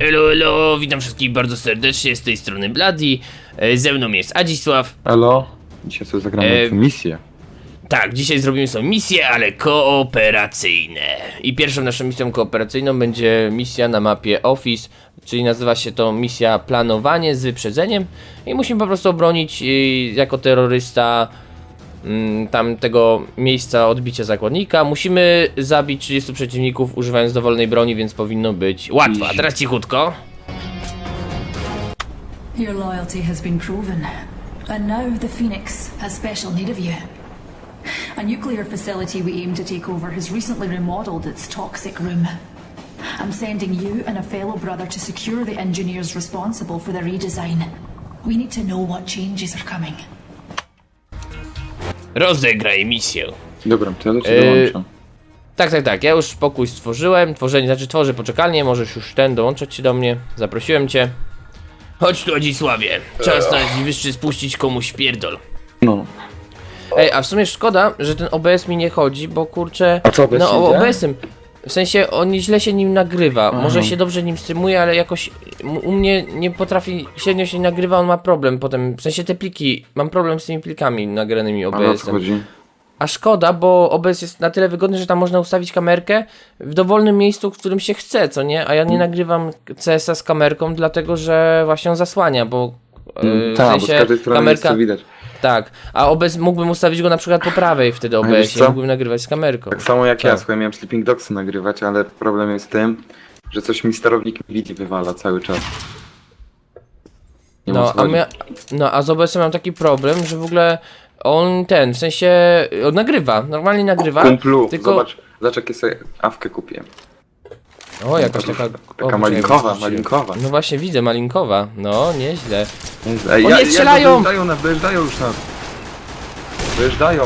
Elo, elo, witam wszystkich bardzo serdecznie, z tej strony Bladi, e, ze mną jest Adzisław. Elo, dzisiaj sobie zagramy E, w misję. Tak, dzisiaj zrobimy sobie misje, ale kooperacyjne. I pierwszą naszą misją kooperacyjną będzie misja na mapie Office, czyli nazywa się to misja planowanie z wyprzedzeniem. I musimy po prostu obronić y, jako terrorysta tam tego miejsca odbicia zakładnika. Musimy zabić 30 przeciwników używając dowolnej broni, więc powinno być łatwo. A teraz cichutko. Your loyalty has been proven, and now the Phoenix has special need of you. A nuclear facility we aim to take over has recently remodeled its toxic room. I'm sending you and a fellow brother to secure the engineers responsible for the redesign. We need to know what changes are coming. Rozegraj misję. Dobra, to ja do ciebie dołączam. Tak, tak, tak. Ja już pokój stworzyłem. Tworzenie, znaczy tworzę poczekalnię. Możesz już ten dołączać się do mnie. Zaprosiłem cię. Chodź tu, Adzisławie. Czas na najwyższy spuścić komuś pierdol. No. Ej, a w sumie szkoda, że ten OBS mi nie chodzi, bo kurczę. A co, OBS No, działa? OBS-em. W sensie on źle się nim nagrywa. Może się dobrze nim streamuje, ale jakoś m- u mnie nie potrafi, średnio się nagrywa, on ma problem potem. W sensie te pliki, mam problem z tymi plikami nagranymi A o co OBS-em. chodzi? A szkoda, bo OBS jest na tyle wygodny, że tam można ustawić kamerkę w dowolnym miejscu, w którym się chce, co nie? A ja Mm. nie nagrywam CS-a z kamerką, dlatego że właśnie on zasłania, bo yy, w Tak, bo z sensie każdej strony jest to widać. Tak, a OBS mógłbym ustawić go na przykład po prawej wtedy wiesz OBS, co? i mógłbym nagrywać z kamerką. Tak samo jak ja, Tak. słuchaj, miałem Sleeping Dogsy nagrywać, ale problem jest w tym, że coś mi sterownik widzi wywala cały czas. Nie No co a, my, no, a z OBS-em mam taki problem, że w ogóle on ten, w sensie on nagrywa, normalnie nagrywa. Kumplu, tylko- zobacz, zobacz jakie sobie awkę kupiłem. O, jakaś Taka- taka... o, malinkowa, malinkowa. No właśnie widzę, malinkowa. No, nieźle. Ej, O nie, strzelają! Dojeżdżają nas, dojeżdżają już nas. Dojeżdżają.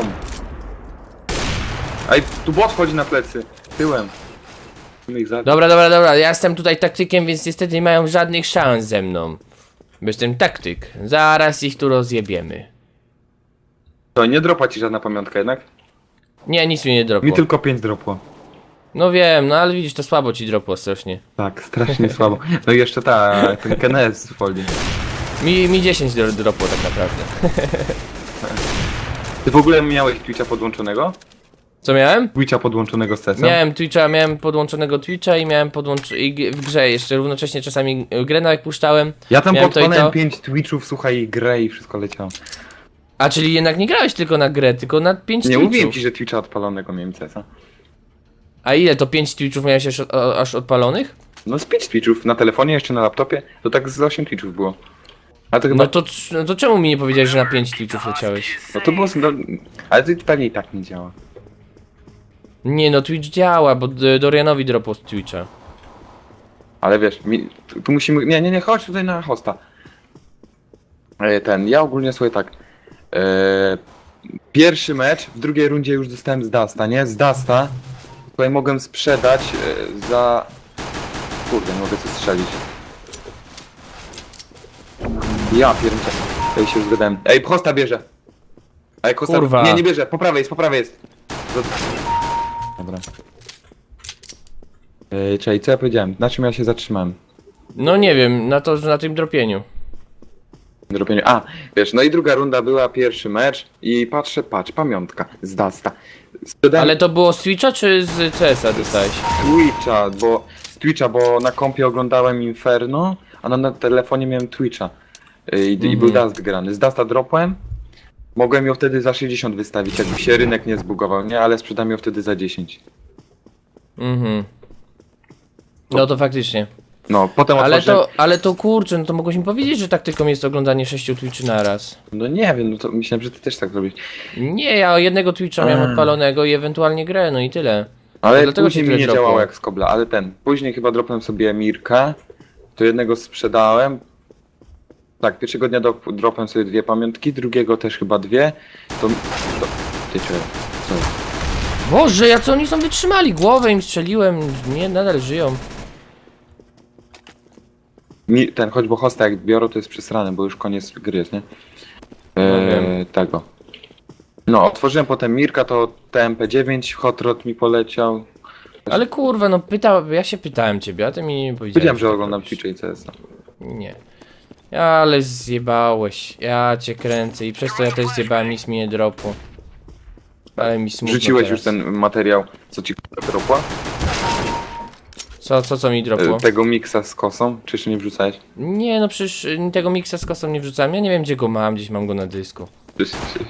Ej, tu bot chodzi na plecy. Tyłem. Musimy ich zabić. Dobra, dobra, dobra, ja jestem tutaj taktykiem, więc niestety nie mają żadnych szans ze mną. Bo jestem taktyk. Zaraz ich tu rozjebiemy. To nie dropa ci żadna pamiątka jednak? Nie, nic mi nie Mi dropło. tylko 5 dropło. No wiem, no ale widzisz, to słabo ci dropło strasznie. Tak, strasznie słabo. No i jeszcze ta, ten KNS z folii. Mi, mi 10 dro- dropło tak naprawdę. Ty w ogóle miałeś Twitcha podłączonego? Co miałem? Twitcha podłączonego z CS-em? Miałem Twitcha, miałem podłączonego Twitcha i miałem podłącz... i g- w grze jeszcze równocześnie czasami grę jak puszczałem. Ja tam miałem to i podpalałem to. 5 Twitchów, słuchaj, i grę i wszystko leciało. A czyli jednak nie grałeś tylko na grę, tylko na 5 Nie mówiłem ci, że Twitcha odpalonego miałem CS-a. A ile to 5 Twitchów miałeś aż, aż odpalonych? No z 5 Twitchów, na telefonie, jeszcze na laptopie, to tak z 8 Twitchów było. A to chyba... No to, no to czemu mi nie powiedziałeś, że na 5 Twitchów leciałeś? No to było... z- No, ale to pewnie i tak nie działa. Nie no, Twitch działa, bo D- Dorianowi dropło z Twitcha. Ale wiesz, mi, tu, tu musimy... Nie, nie, nie, chodź tutaj na hosta. E, Ten, ja ogólnie sobie tak... E, pierwszy mecz, w drugiej rundzie już dostałem z Dasta, nie? Z Dasta tutaj mogłem sprzedać e, za... Kurde, nie mogę co strzelić. Ja pierdolę. Tutaj się już zgadałem. Ej, hosta bierze. Ej, hosta... Kurwa. Nie, nie bierze, po prawej jest, po prawej jest. Do- Dobra. Ej, czekaj, co ja powiedziałem? Na czym ja się zatrzymałem? No nie wiem, na to, na tym dropieniu. Dropieniu. A, wiesz, no i druga runda była, pierwszy mecz i patrzę, patrz, pamiątka z Dasta. Sprzedałem Ale to było z Twitcha czy z CS-a dostałeś? Twitcha, bo z Twitcha, bo na kompie oglądałem Inferno, a na, na telefonie miałem Twitcha. Y, I, I był Dust grany. Z Dasta dropłem. Mogłem ją wtedy za 60 wystawić, jakby się rynek nie zbugował, nie? Ale sprzedam ją wtedy za 10. Mhm. No to faktycznie. No, potem Ale to, ale to kurczę, no to mogłeś mi powiedzieć, że taktyką jest oglądanie 6 Twitchy naraz. No nie wiem, no to myślałem, że ty też tak zrobisz. Nie, ja jednego Twitcha miałem odpalonego i ewentualnie grę, no i tyle. Ale dlatego później ci mi tyle nie dropło. działało jak z kobla, ale ten. Później chyba dropłem sobie Mirkę, to jednego sprzedałem. Tak, pierwszego dnia do, dropłem sobie dwie pamiątki, drugiego też chyba dwie. To... to ty. Co? Boże, ja co oni są wytrzymali? Głowę im strzeliłem, nie, nadal żyją. Mi, ten, choćby hosta jak biorą, to jest przesrane, bo już koniec gry jest, nie? No Eee, tego. No, otworzyłem potem Mirka, to TMP9, Hot Rod mi poleciał. Ale kurwa, no pytał, ja się pytałem ciebie, a ty mi nie powiedziałeś. Powiedziałem, że oglądam robisz. I CS. Nie. Ale zjebałeś. Ja cię kręcę i przez to ja też zjebałem, nic mi nie dropło. Ale mi smutno Wrzuciłeś teraz. już ten materiał, co ci dropła? Co, co, co mi dropło? E, Tego miksa z kosą? Czy jeszcze nie wrzucałeś? Nie, no przecież y, tego miksa z kosą nie wrzucałem. Ja nie wiem gdzie go mam, gdzieś mam go na dysku. Przecież- przecież.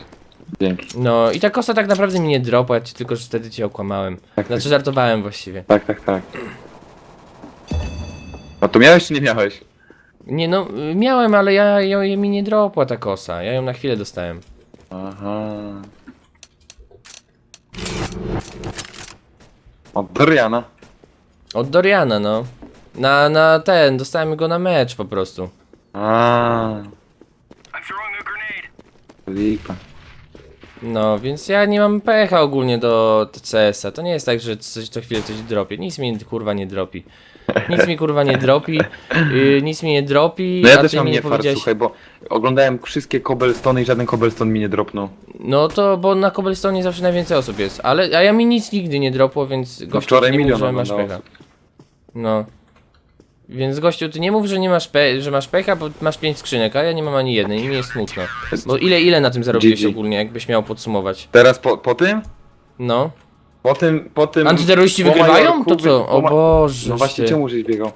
Dzięki. No i ta kosa tak naprawdę mi nie dropła, ci tylko że wtedy cię okłamałem. Tak, Znaczy żartowałem właściwie. Tak, tak, tak. No to miałeś czy nie miałeś? Nie no, y, miałem, ale ja, ja, ja mi nie dropła ta kosa. Ja ją na chwilę dostałem. Aha. Od Doriana. Od Doriana, no. Na, na ten, dostałem go na mecz po prostu. A. Lipa. No, więc ja nie mam pecha ogólnie do CS-a. To nie jest tak, że coś co chwilę coś dropi. Nic mi kurwa nie dropi. Nic mi kurwa nie dropi. Yy, nic mi nie dropi. No ja a też ty mam mi nie fart, powiedziałeś. słuchaj, bo oglądałem wszystkie cobblestone i żaden cobblestone mi nie dropnął. No to, bo na Cobblestone zawsze najwięcej osób jest. Ale a ja mi nic nigdy nie dropło, więc gościu wczoraj nie mów, milion że masz oglądało pecha. No. Więc gościu, ty nie mów, że nie masz pe że masz pecha, bo masz pięć skrzynek, a ja nie mam ani jednej i mi jest smutno. Bo ile, ile na tym zarobiłeś GG. ogólnie, jakbyś miał podsumować? Teraz po, po tym? No. Po tym, po tym... Antyterroryści po wygrywają? Majorku To co? O ma- Boże. No właśnie, ty. czemu żeś biegał?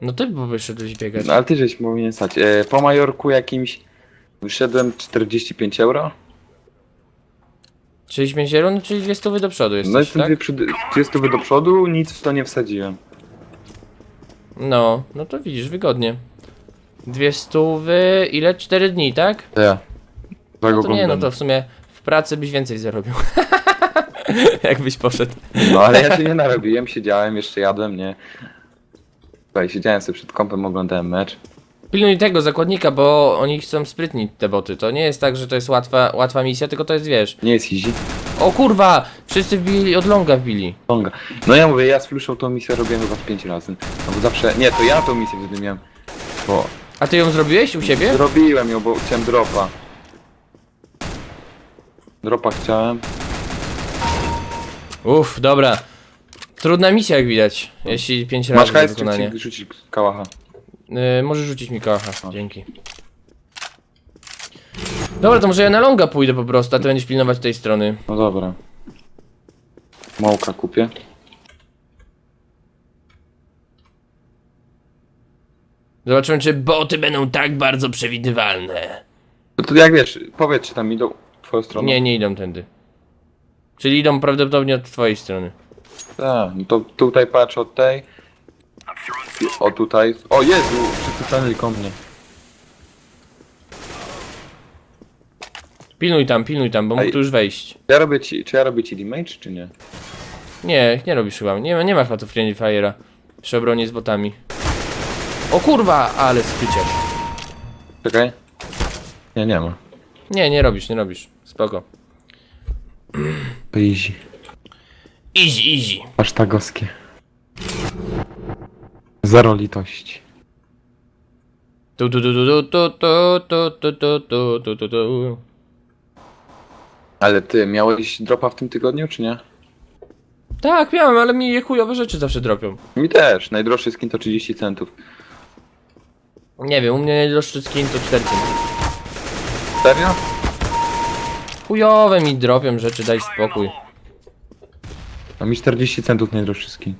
No ty bo wyszedłeś biegać. No ale ty żeś powinien stać. E, po Majorku jakimś wyszedłem 45 euro. 65 euro, no czyli dwie stówy do przodu No jesteś, jestem tak? 30 do przodu, nic w to nie wsadziłem. No, no to widzisz, wygodnie. Dwie stówy, ile? Cztery dni, tak? Ja. Tak No to nie, no oglądam. to w sumie w pracy byś więcej zarobił. Jakbyś poszedł. No ale ja się nie narobiłem, siedziałem, jeszcze jadłem, nie. Słuchaj, siedziałem sobie przed kąpem, oglądałem mecz. Pilnuj tego zakładnika, bo oni chcą sprytnić te boty. To nie jest tak, że to jest łatwa, łatwa misja, tylko to jest, wiesz... Nie jest easy. O kurwa! Wszyscy wbili, od longa wbili. Longa. No ja mówię, ja z Flushą tą misję robiłem chyba z 5 razy. No bo zawsze, nie, to ja tą misję wtedy miałem. Bo A ty ją zrobiłeś u siebie? zrobiłem ją, bo chciałem dropa. Dropa chciałem. Uff, dobra. Trudna misja, jak widać. Jeśli pięć razy Masz do hajs, czy wykonania. ci rzucić kałacha? Yy, możesz rzucić mi kałacha, dzięki. Dobra, to może ja na longa pójdę po prostu, a ty będziesz pilnować tej strony. No dobra. Małka kupię. Zobaczymy, czy boty będą tak bardzo przewidywalne. No to jak wiesz, powiedz czy tam idą w twoją stronę. Nie, nie idą tędy. Czyli idą prawdopodobnie od twojej strony. Tak, no to tutaj patrz od tej. O tutaj. O Jezu, wszyscy stanęli koło mnie. Pilnuj tam, pilnuj tam, bo mógł Ej. tu już wejść. Ja robię ci, czy ja robię ci damage, czy nie? Nie, nie robisz chyba. Nie, ma- nie ma chyba tu Friendly Fire'a. Przy obronie z botami. O kurwa, ale skryciarz. Czekaj. Nie, nie ma. Nie, nie robisz, nie robisz. Spoko. Easy. Easy, easy. Hashtagowskie. Zero litości. Tu tu tu tu tu tu tu tu tu tu tu tu tu Ale ty, miałeś dropa w tym tygodniu, czy nie? Tak, miałem, ale mi je chujowe rzeczy zawsze dropią. Mi też. Najdroższy skin to 30 centów. Nie wiem, u mnie najdroższy skin to 4 centy. Serio? Chujowe mi dropią rzeczy, daj spokój. A mi 40 centów najdroższy skin.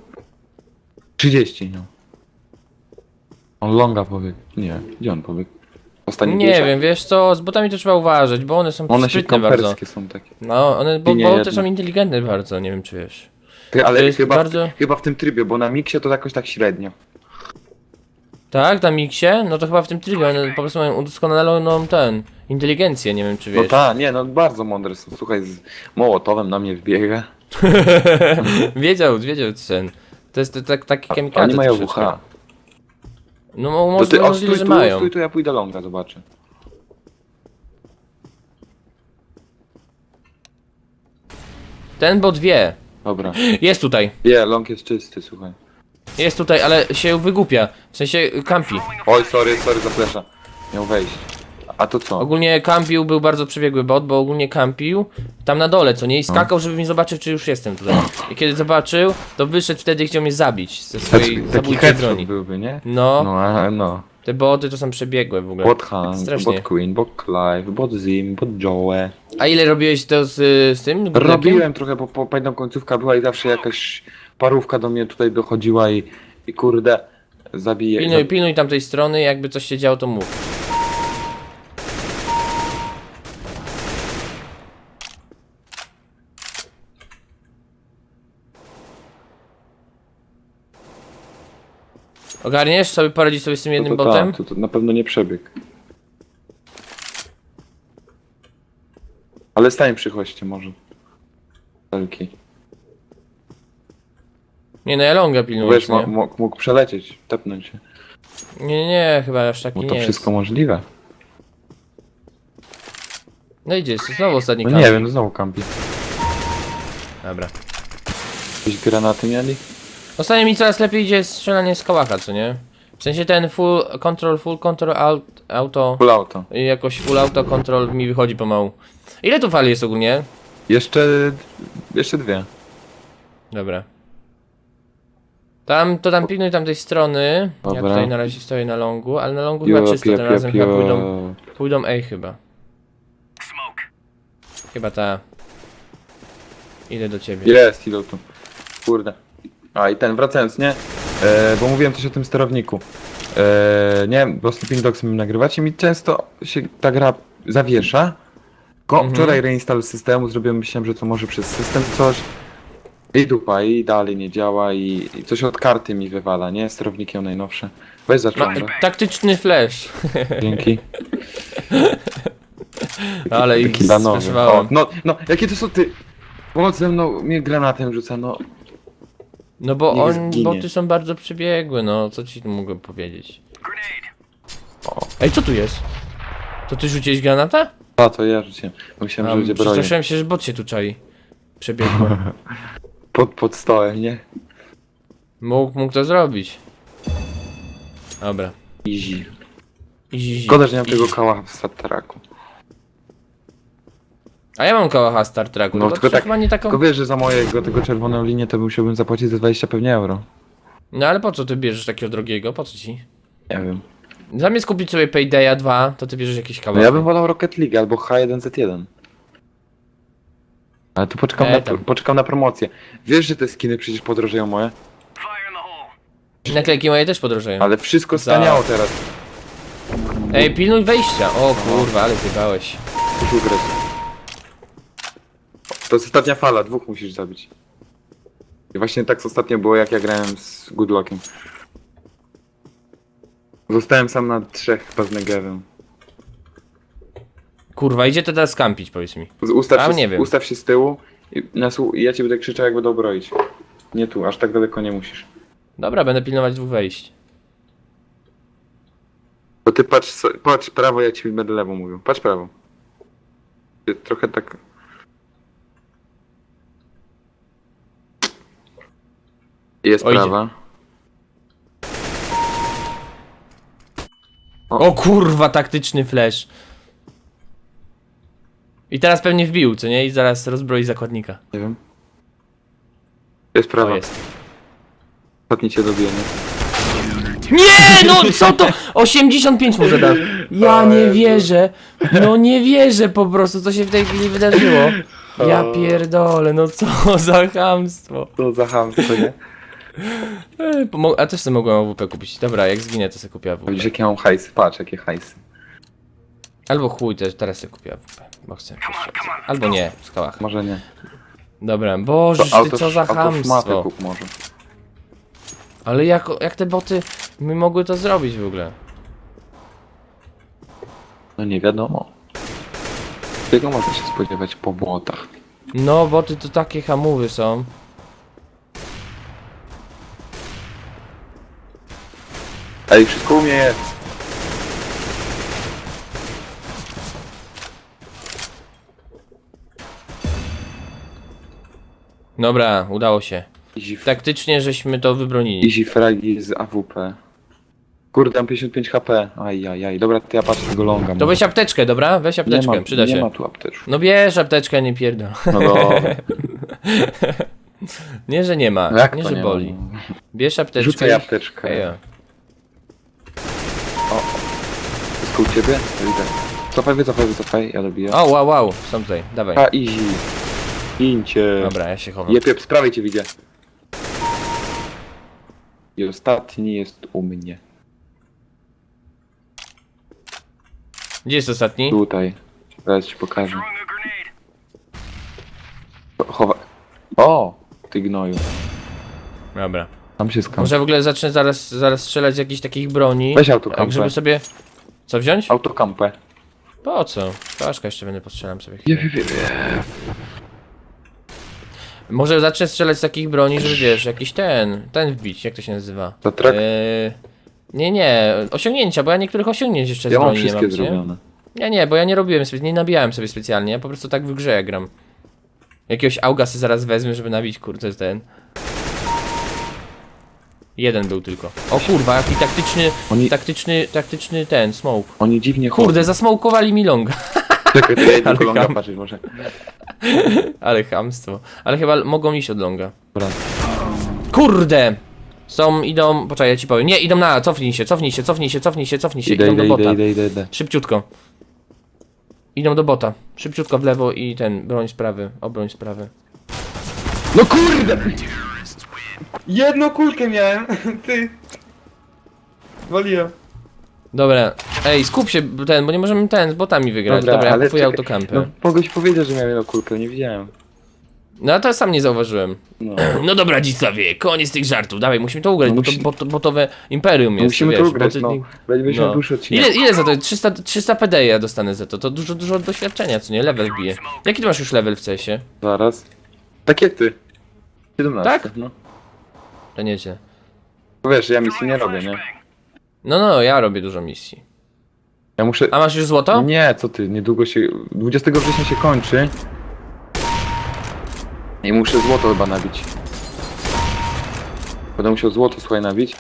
30, no. On longa pobiegł. Nie, gdzie on pobiegł? Ostatni Nie wiem, wiesz co, z botami to trzeba uważać, bo one są One się sprytne bardzo. kamperskie są takie. No, one, bo nie boty jedne. są inteligentne bardzo, nie wiem czy wiesz. Ty, ale jest chyba, bardzo- chyba w tym trybie, bo na miksie to jakoś tak średnio. Tak, na miksie? No to chyba w tym trybie, one po prostu mają udoskonaloną ten, inteligencję, nie wiem czy No wiesz. ta, nie, no bardzo mądre są. Słuchaj, z Mołotowem na mnie wbiega. wiedział, wiedział ten. To jest to, tak, taki kamikaze Oni mają troszeczkę. WH. No mo- To może, ty, o, możliwe, stój że tu, mają. stój tu, ja pójdę longa, zobaczę. Ten bot wie. Dobra. Jest tutaj. Nie, long jest czysty, słuchaj. Jest tutaj, ale się wygłupia. W sensie kampi. Oj, sorry, sorry za flesza. Miał wejść. A to co? Ogólnie kampił, był bardzo przebiegły bot, bo ogólnie kampił tam na dole, co nie? I skakał, żeby mi zobaczyć, czy już jestem tutaj. I kiedy zobaczył, to wyszedł wtedy i chciał mnie zabić ze swojej Taki, zabójczej headshot broni. byłby, nie? No, No, a, no. te boty to są przebiegłe w ogóle. Bot Strasznie. bot Queen, bot Clive, bot Zim, bot Joe. A ile robiłeś to z, z tym? Robiłem trochę, bo po, pamiętam końcówka była i zawsze jakaś parówka do mnie tutaj dochodziła i, i kurde, zabije. Pilnuj, pilnuj tamtej strony, jakby coś się działo, to mów. Ogarniesz sobie, poradzić sobie z tym jednym to, to, botem? tak, to, to na pewno nie przebieg. Ale stań przy hoście może. Wielki. Nie, no ja longa pilnuję. Wiesz, nie? mógł, mógł przelecieć, tepnąć się. nie, nie, chyba aż taki Bo nie to jest. wszystko możliwe. No idzie, jest znowu ostatni No kamp. nie wiem, znowu kampi. Dobra. Jakieś granaty mieli? Ostatnio mi coraz lepiej idzie strzelanie z kałacha, co nie? W sensie ten full control, full control alt, auto, Full auto. i jakoś full auto control mi wychodzi pomału. Ile tu fali jest ogólnie? Jeszcze, jeszcze dwie. Dobra. Tam, to tam pilnuj tamtej strony. Ja Dobra. tutaj na razie stoję na longu, ale na longu chyba czysto, tym razem chyba pójdą, pójdą A chyba. Chyba ta. Idę do ciebie. Jest, idą tu. Kurde. A i ten, wracając, nie? E, bo mówiłem coś o tym sterowniku. E, nie, bo Sleeping Dogsem nagrywacie mi często się ta gra zawiesza. Ko Mhm. Wczoraj reinstall systemu zrobiłem, myślałem, że to może przez system coś. I dupa, i dalej nie działa, i, i coś od karty mi wywala, nie? Sterownikiem najnowsze. Weź No, zacząć. taktyczny flash. Dzięki. Ale ich Taki danowy. O, sflashowałem. no, no, jakie to są ty? Pomoc ze mną, mnie granatem rzuca, no. No bo Niech on, zginie. boty są bardzo przebiegłe, no co ci tu mogę powiedzieć? Ej, co tu jest? To ty rzuciłeś granata? A, to ja rzuciłem. Bo Myślałem, że będzie broń. przestraszyłem się, że bot się tu czai. Przebiegły. Pod, pod stołem, nie? Mógł, mógł to zrobić. Dobra. Easy. Easy, Szkoda, że nie mam easy. tego kałacha w Stateraku. A ja mam kałacha Star Treku, No no, tylko tak- nie taką... Tylko wiesz, że za mojego tego czerwoną linię to musiałbym zapłacić za 20 pewnie euro. No ale po co ty bierzesz takiego drogiego? Po co ci? Nie wiem. Zamiast kupić sobie Paydaya 2, to ty bierzesz jakiś No kawałek. ja bym wolał Rocket League albo H1Z1. Ale tu poczekam, E, na, poczekam na promocję. Wiesz, że te skiny przecież podrożeją moje? Naklejki moje też podrożeją. Ale wszystko Za- staniało teraz. Ej, pilnuj wejścia! O kurwa, ale zjebałeś. Już ugrać. To jest ostatnia fala, dwóch musisz zabić. I właśnie tak ostatnio było jak ja grałem z Goodlockiem. Zostałem sam na trzech chyba z Negevem. Kurwa, idzie to teraz skampić, powiedz mi. Z- Ustaw, A, się, nie wiem. ustaw się z tyłu i, na, słu- i ja ci będę krzyczał jak będę obroić. Nie tu, aż tak daleko nie musisz. Dobra, będę pilnować dwóch wejść. To ty patrz, so- patrz prawo, ja ci będę lewo mówił. Patrz prawo. Ty Trochę tak... Jest O, idzie. prawa. O kurwa, taktyczny flash. I teraz pewnie wbił, co nie? I zaraz rozbroi zakładnika. Nie wiem. Jest prawa. jest. Ostatni cię dobiję, nie? Nie, no co to? 85 mu zadał. Ja nie wierzę. No nie wierzę po prostu, co się w tej chwili wydarzyło. Ja pierdolę, no co za chamstwo. To za hamstwo, nie? A też sobie mogłem AWP kupić. Dobra, jak zginę, to sobie kupię AWP. Widzisz jakie mam hajsy, patrz jakie hajsy. Albo chuj, też teraz sobie kupię AWP. Bo chcę. Albo nie, z kałacha. Może nie. Dobra, boże, To ty co za chamstwo. kup może. Ale jak, jak te boty my mogły to zrobić w ogóle? No nie wiadomo. Czego można się spodziewać po błotach? No, boty to takie hamowy są. Ej, wszystko u mnie jest. Dobra, udało się. Easy, Taktycznie żeśmy to wybronili. easy fragi z AWP. Kurde, mam 55 HP. Ajajaj, dobra, to ja patrzę tego longa. To może. weź apteczkę, dobra? Weź apteczkę, nie ma, przyda nie się. ma tu apteczki. No bierz apteczkę, nie pierdol. No dobra. Nie, że nie ma, No jak nie, to że nie boli. Ma? Bierz apteczkę. Rzucaj i- apteczkę. Ejo. U ciebie? To idę. Cofaj, wycofaj, wycofaj, ja dobiję. O, wow, wow, są tutaj, dawaj. A, easy. Incie. Dobra, ja się chowam. Jep, jep, z prawej cię widzę. I ostatni jest u mnie. Gdzie jest ostatni? Tutaj. Zaraz ci pokażę. Chowa. O! Ty gnoju. Dobra. Tam się skam. Może w ogóle zacznę zaraz, zaraz strzelać z jakichś takich broni. Weź autokampę. Tak, żeby sobie... Co wziąć? Autokampę. Po co? Paszka jeszcze będę postrzelam sobie. Je. Może zacznę strzelać z takich broni, żeby wiesz, jakiś ten, ten wbić, jak to się nazywa? To trak? Eee, nie, nie, osiągnięcia, bo ja niektórych osiągnięć jeszcze z Ja mam broni nie wszystkie mam, nie? zrobione. Ja nie, bo ja nie robiłem, spe- nie nabijałem sobie specjalnie, ja po prostu tak w grze gram. Jakiegoś auga sobie zaraz wezmę, żeby nabić, kurde, ten. Jeden był tylko. O kurwa, jaki taktyczny, Oni- taktyczny, taktyczny ten, smoke. Oni dziwnie chodzą. Kurde, zasmokowali mi longa. Czekaj, to ja idę Ale do longa kam. patrzeć może. Ale chamstwo. Ale chyba mogą iść od longa. Dobra. Kurde! Są, idą, poczekaj, ja ci powiem. Nie, idą na, cofnij się, cofnij się, cofnij się, cofnij się, cofnij się, Idę, idą idę, do bota. idę, idę, idę, idę. Szybciutko. Idą do bota. Szybciutko w lewo i ten, broń sprawy, obroń sprawy. No kurde! Jedną kulkę miałem, ty. Waliłem. Dobra, ej, skup się, ten, bo nie możemy ten, z botami wygrać. Dobra, ja kupuję czekaj, autokampy. No No. mogłeś powiedzieć, że miałem jedną kulkę, nie widziałem. a to sam nie zauważyłem. No. No dobra, Dzisławie, koniec tych żartów. Dawaj, musimy to ugrać, No bo musi- to bot, botowe imperium No jest, musimy wiesz, to ugrać, boty- no. Będziemy No. dłuższy odcinek. Ile, ile za to? 300, 300 PD ja dostanę za to. To dużo, dużo doświadczenia, co nie? Level bije. Jaki ty masz już level w CS-ie? Zaraz. Tak jak ty. 17. Tak? No. To nieźle. Bo Wiesz, ja misji nie robię, nie? No, no, ja robię dużo misji. Ja muszę... A masz już złoto? Nie, co ty, niedługo się... 20 września się kończy. I muszę złoto chyba nabić. Będę musiał złoto, słuchaj, nabić.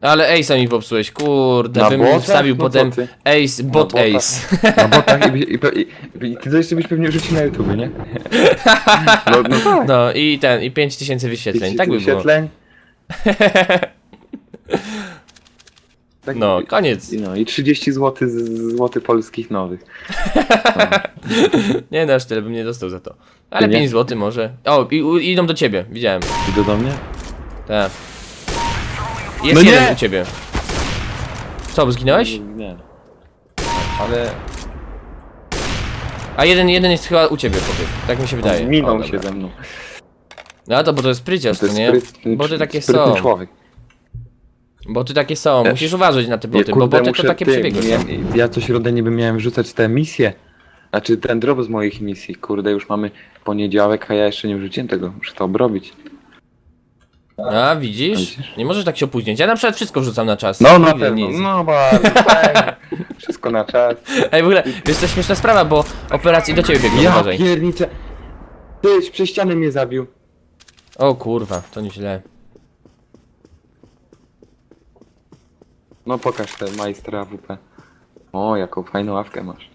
Ale Ace'a mi popsułeś, kurde, Na bym botach? wstawił No co potem ty? Ace, bot botach. Ace. Na botach i, i ty to jeszcze byś pewnie rzucił na YouTube, nie? No, no tak. No i ten, i 5000 wyświetleń, tak by było. Wyświetleń. Tak, No, koniec. i- No i 30 zł z złoty polskich nowych. Nie dasz tyle, bym nie dostał za to. Ale Ty nie? 5 zł może. O, i, u, idą do ciebie, widziałem. Idę do mnie? Tak. Jest No nie! jeden u ciebie. Co, zginąłeś? Nie. Ale A jeden, jeden jest chyba u ciebie, powiedz. Tak mi się wydaje. minął O, się ze mną. No to bo to jest pryciarz, To to jest nie? sprytny, Boty takie są. człowiek. Boty takie są, musisz uważać na te boty, bo boty to takie ty, przebiegłe są. ja, ja coś rodę niby miałem wrzucać te misje. Znaczy ten drop z moich misji. Kurde, już mamy poniedziałek, a ja jeszcze nie wrzuciłem tego. Muszę to obrobić. A, widzisz? Nie możesz tak się opóźniać. Ja na przykład wszystko wrzucam na czas. No na Nigdy pewno. nic. No bardzo. Wszystko na czas. Ej, w ogóle, jest to śmieszna sprawa, bo operacje do ciebie biegną, Ja uważaj. pierniczę. Ty, przez ścianę mnie zabił. O kurwa, to nieźle. No pokaż te majstra AWP. O, jaką fajną ławkę masz.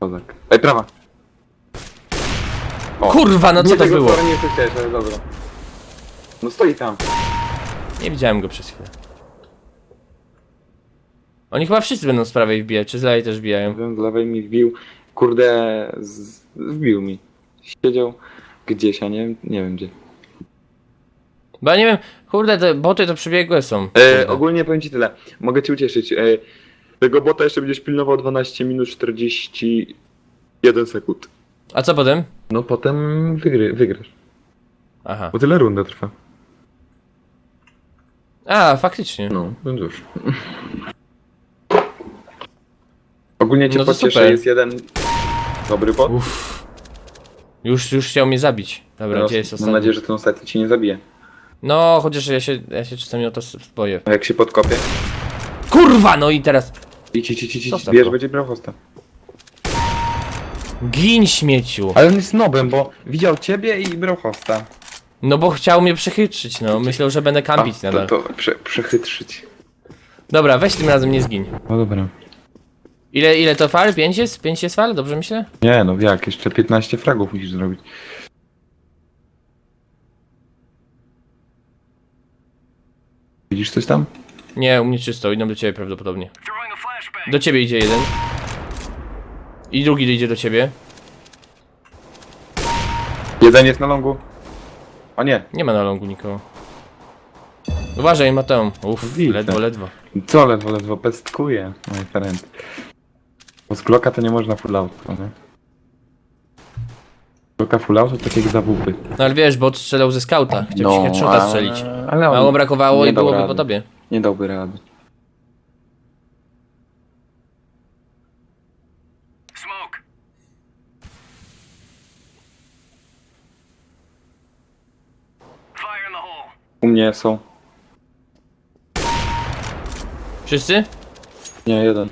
Kozak. Ej, prawa. O. Kurwa, no co nie to tego było? Nie słyszałeś, ale dobra. No stoi tam. Nie widziałem go przez chwilę. Oni chyba wszyscy będą z prawej wbijać, czy z lewej też wbijają. Wiem, z lewej mi wbił. Kurde, z, wbił mi. Siedział gdzieś, a nie, nie wiem gdzie. Bo ja nie wiem, kurde, te boty to przebiegłe są. E, ogólnie powiem ci tyle. Mogę cię ucieszyć. E, tego bota jeszcze będziesz pilnował 12 minut 41 sekund. A co potem? No potem wygry, wygrasz. Aha. Bo tyle runda trwa. A, faktycznie. No, więc już. Ogólnie cię No to pocieszę, super. jest jeden dobry bot. Uff. Już, już chciał mnie zabić. Dobra, Teraz gdzie jest mam ostatni? nadzieję, że ten ostatni ci nie zabije. No, chociaż ja się, ja się czasami o to boję. A jak się podkopie? Kurwa, no i teraz... Idź, idź, idź, idź, Zostaw bierz, go. będzie brał hosta. Gin śmieciu. Ale on jest nobem, bo widział ciebie i brał hosta. No bo chciał mnie przechytrzyć, no. Myślał, że będę kampić A, nadal. to, to prze, przechytrzyć. Dobra, weź tym razem nie zgiń. No dobra. Ile, ile to fal? 5 jest? 5 jest fal? Dobrze myślę? Nie, no jak, jeszcze 15 fragów musisz zrobić. Widzisz coś tam? Nie, u mnie czysto, idą do ciebie prawdopodobnie. Do ciebie idzie jeden. I drugi idzie do ciebie. Jedzenie jest na longu. O nie, Nie ma na longu nikogo. Uważaj, Mateo. Uff, Widzę. ledwo, ledwo. co ledwo, ledwo pestkuje, mój friend. Bo z Glocka to nie można full auto, nie? Glocka full auto tak jak zawupy. No ale wiesz, bot strzelał ze skauta. Chciał ci headshota strzelić. No, ale on Mało brakowało nie i dał byłoby rady. po tobie. Nie dałby rady. Smoke. Fire in the hole. U mnie są. Wszyscy? Nie, jeden.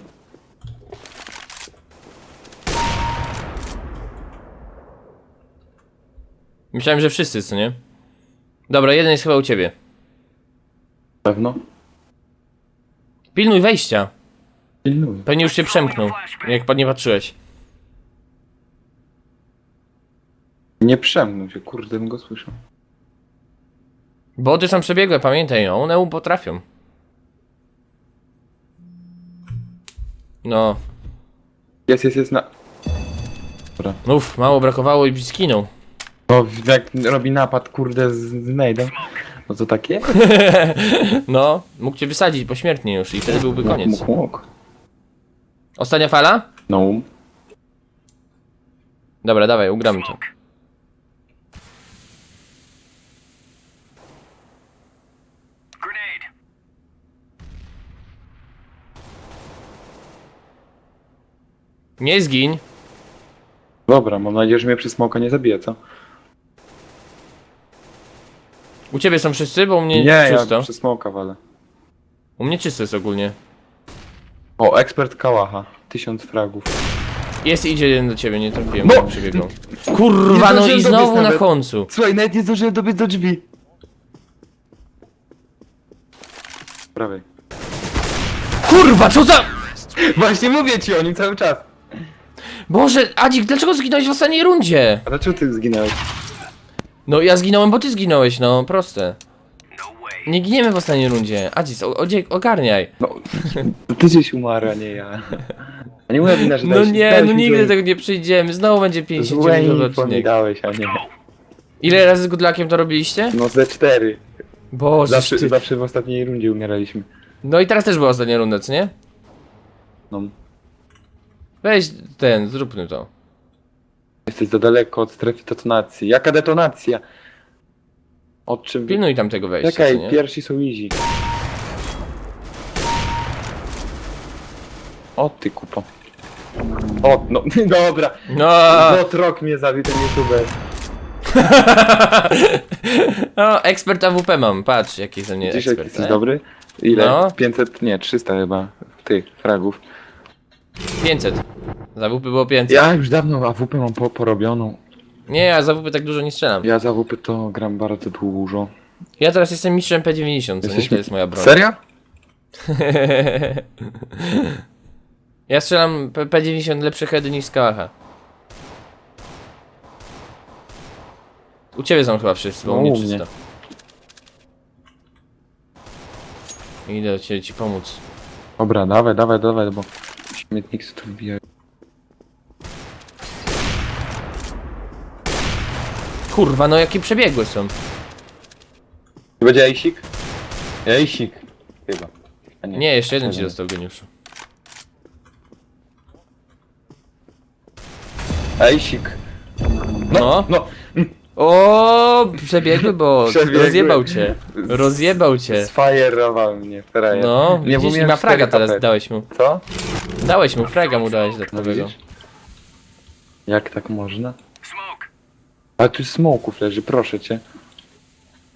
Myślałem, że wszyscy, co nie? Dobra, jeden jest chyba u ciebie. Pewno? Pilnuj wejścia. Pilnuję. Pewnie już się przemknął, jak pan nie patrzyłeś. Nie przemknął się, kurde, bym go słyszał. Boty są przebiegłe, pamiętaj, no, one potrafią. No, Jest, jest, jest na... Dobra. uff, mało brakowało i skinął. No, jak robi napad, kurde, z, z nade'em, no to takie? No, mógł cię wysadzić pośmiertnie już i wtedy byłby koniec. Mógł, mógł. Ostatnia fala? No, Dobra, dawaj, ugramy to. Grenade. Nie zgiń. dobra, mam nadzieję, że mnie przy smoka nie zabije, co? U ciebie są wszyscy, bo u mnie Nie, czysto. ja przy smoka walę. U mnie czysto jest ogólnie. O, ekspert Kałacha. Tysiąc fragów. Jest, idzie jeden do ciebie, nie trafiłem, No! przebiegał. Kurwa, Nie no zdążyłem i dobiec znowu na nawet. końcu. Słuchaj, nawet nie zdążyłem dobiec do drzwi. Prawej. Kurwa, co za... Właśnie mówię ci o nim cały czas. Boże, Adzik, dlaczego zginąłeś w ostatniej rundzie? A dlaczego ty zginąłeś? No ja zginąłem, bo ty zginąłeś, no, proste. No. Nie giniemy w ostatniej rundzie. Adzik, o- odzie- ogarniaj. No, to ty gdzieś umarł, a nie ja. A nie moja wina, że No dałeś- nie, dałeś no mi nigdy złe- tego nie przyjdziemy. Znowu będzie 50 Złe minutowy info mi odcinek. dałeś, a nie. Ile razy z Goodluckiem to robiliście? No ze cztery. Boże, Zawsze, ty. zawsze w ostatniej rundzie umieraliśmy. No i teraz też była ostatnia runda, co nie? No. Weź ten, zróbmy to. Jesteś za daleko od strefy detonacji. Jaka detonacja? Od czym... Pilnuj tam tego wejścia, co Czekaj, nie? pierwsi są easy. O ty kupo. O, no dobra. No, Bot rok mnie zabił ten youtuber. no, ekspert AWP mam, patrz jaki ze mnie Dzisiaj ekspert. jesteś e? dobry? Ile? No. 500, nie, 300 chyba. Tych fragów. 500. Za AWP było 500. Ja już dawno AWP mam po, porobioną. Nie, ja za AWP tak dużo nie strzelam. Ja z AWP to gram bardzo dużo. Ja teraz jestem mistrzem P90, co nie? Jesteś- To jest moja broń. Serio? Ja strzelam P- P90 lepsze heady niż z Kałacha. U ciebie są chyba wszyscy, bo No, u mnie u mnie. czysto. Idę do ciebie ci pomóc. Dobra, dawaj, dawaj, dawaj, bo śmietnik tu wbija. Kurwa, no jakie przebiegłe są. Będzie Ejsik? Ejsik. Chyba. A Nie, jeszcze jeden ci dostał geniuszu. Ejsik. No. No, O, przebiegły, bo Przebiegły. rozjebał cię. Rozjebał cię. sfajerował mnie, frajer. No, Nie, widzisz, i ma fraga 4 teraz HP. dałeś mu. Co? Dałeś mu, fraga mu dałeś No dodatkowego. widzisz? Jak tak można? Smoke. A tu smoków leży, proszę cię.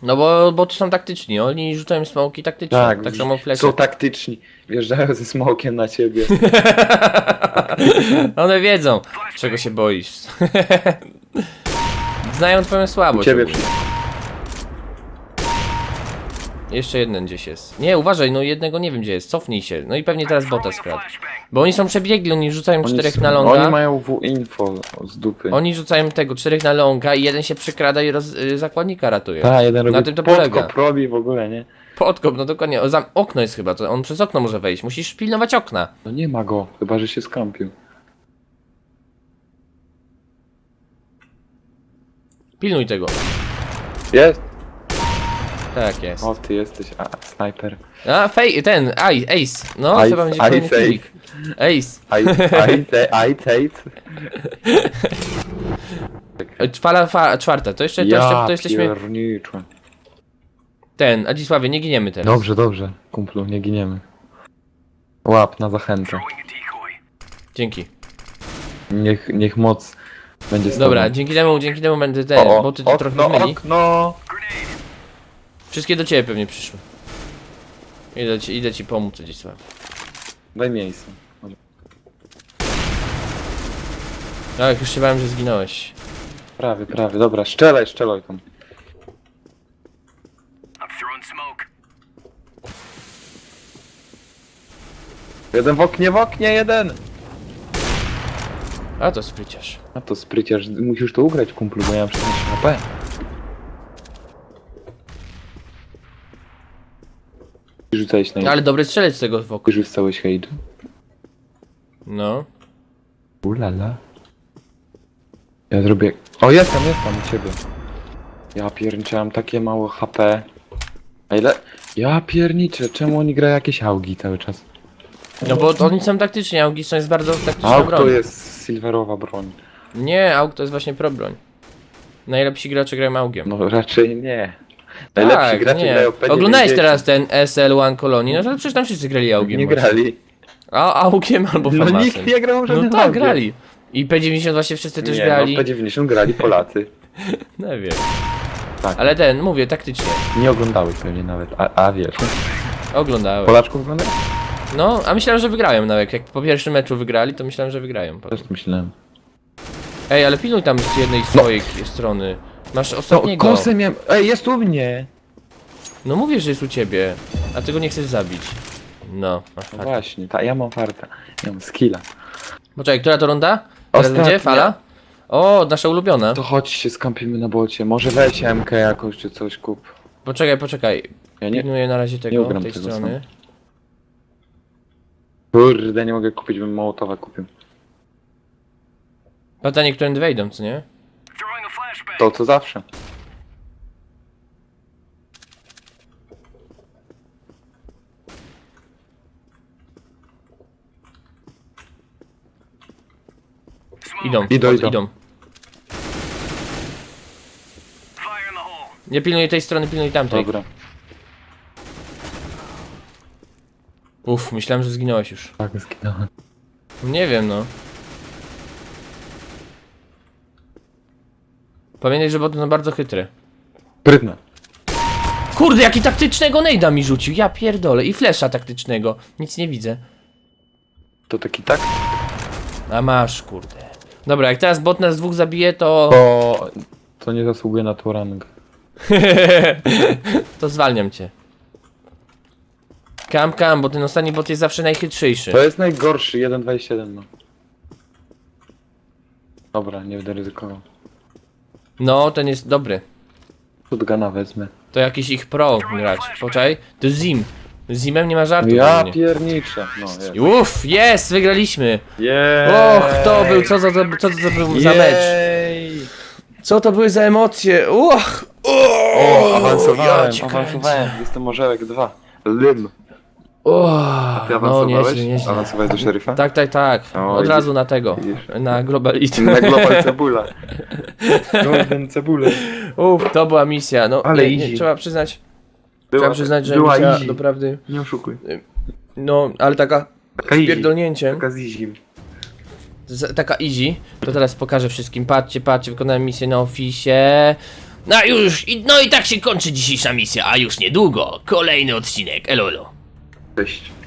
No bo, bo to są taktyczni, oni rzucają smoki taktycznie. Tak, tak samo flesze. Są taktyczni. Wjeżdżają ze smokiem na ciebie. One wiedzą, czego się boisz. Znają twoją słabość. ciebie ogólnie. przy... Jeszcze jeden gdzieś jest. Nie, uważaj, no jednego nie wiem gdzie jest. Cofnij się. No i pewnie teraz bota a skradł. Bo oni są przebiegli, oni rzucają Oni czterech są- na longa. Oni mają w info z dupy. Oni rzucają tego, czterech na longa i jeden się przykrada i roz, y, zakładnika ratuje. Tak, jeden robi Na tym to polega. podkop robi w ogóle, nie? Podkop, no dokładnie. O, zam, okno jest chyba, to on przez okno może wejść. Musisz pilnować okna. No nie ma go, chyba że się skampił. Pilnuj tego. Jest! Tak jest. O, ty jesteś, a, snajper. A, fej, ten, aj, ace. No, Ace, chyba będzie ace, kolejny ace. filmik. Ace. I, I, I, I take. E, Fala, fa, czwarta, to jeszcze, to jeszcze, to jesteśmy... pierniczę. Ten, Adzisławie, nie giniemy teraz. Dobrze, dobrze, kumplu, nie giniemy. Łap na zachętę. Dzięki. Niech, niech moc będzie z Dobra, tobą. dzięki temu, dzięki temu będę ten, O, o, bo ty to trochę okno, okno! Wszystkie do ciebie pewnie przyszły. Idę ci, idę ci pomóc, Adzisław. Daj miejsce. Tak, już się bałem, że zginąłeś. Prawie, prawie, dobra, szczelaj, szczelaj tam. I'm throwing smoke. Jeden w oknie, w oknie, jeden! A to spryciarz. A to spryciarz, musisz to ugrać, kumplu, bo ja mam 16 HP. Rzucałeś na Ale dobry strzelec z tego wokół. Rzucałeś hejdu? No. Ulala. Ja zrobię... O, jestem, jestem u ciebie. Ja pierniczę, mam takie mało HP. A ile? Ja pierniczę, czemu oni grają jakieś augi cały czas? No bo oni są taktyczni, augi są jest bardzo taktyczna Aug broń. to jest silverowa broń. Nie, aug to jest właśnie pro broń. Najlepsi gracze grają augiem. No raczej nie. Najlepsi tak, nie. grają P90. Oglądałeś teraz ten SL1 Colony, no to przecież tam wszyscy grali augiem. Nie właśnie. grali. A augiem albo No famasem. nikt nie grał No żadnym tak, augiem. grali. I P90 właśnie wszyscy też nie, grali. no P90 grali Polacy. No wiem. Tak. Ale ten, mówię, taktycznie. Nie oglądałeś pewnie nawet, a, a wiesz. Oglądałem. Polaczków oglądałeś? No, a myślałem, że wygrają nawet. Jak po pierwszym meczu wygrali, to myślałem, że wygrają. Też myślałem. Ej, ale pilnuj tam z jednej swojej strony. Masz No, ostatniego. kosę miałem... Ej, jest u mnie! No mówię, że jest u ciebie, a ty go nie chcesz zabić. No, masz No farta. właśnie, ta, ja mam farta. Ja mam skilla. Poczekaj, która to runda? Teraz Ostatnia. będzie fala? O, nasza ulubiona. To chodź się skampimy na bocie. Może weź MK jakąś czy coś kup. Poczekaj, poczekaj. Ja nie... Pilnuję na razie nie tego, ugram tej tego strony. Kurde, nie mogę kupić, bym Mołotowa kupił. Pytanie, którędy wejdą, co nie? To co zawsze. Idą, Idą, idą. idą. Nie pilnuję tej strony, pilnuj tamtej. Dobra. Uff, myślałem, że zginąłeś już. Tak, zginąłem. Nie wiem, no. Pamiętaj, że boty są bardzo chytre. Sprytne. Kurde, jaki taktycznego nejda mi rzucił, ja pierdolę. I flesza taktycznego. Nic nie widzę. To taki tak? A masz, kurde. Dobra, jak teraz bot nas dwóch zabije, to... To... To nie zasługuje na tą rangę. to zwalniam cię. Kam, kam, bo ten ostatni bot jest zawsze najchytrzejszy. To jest najgorszy, 1.27 no. Dobra, nie będę ryzykował. No, ten jest dobry. Shotguna wezmę. To jakiś ich pro gracz. Poczekaj, to Zim. Z Zimem nie ma żartu. Ja pierniczę. No, jest. Uff, jest, wygraliśmy. Jej! Och, to był, co za, co to był za mecz. Jej! Co to były za emocje? Uch, O, awansowałem, ja cię awansowałem. Jestem orzełek 2. Lym. Uch, Ty no awansowałeś? nieźle, nieźle. Awansowałeś do szeryfa? Tak, tak, tak. O, Od widzisz. razu na tego. Na Globality. Na global cebula. Golden cebulę. Uff, to była misja. No, Ale nie, nie, easy. trzeba przyznać, Była, trzeba przyznać, że była misja easy. doprawdy, Nie oszukuj. no, ale taka Taka z easy. pierdolnięciem, Taka z easy. z- taka easy, to teraz pokażę wszystkim. Patrzcie, patrzcie, wykonałem misję na ofisie. No już, i- no i tak się kończy dzisiejsza misja, a już niedługo kolejny odcinek. Elo, Cześć.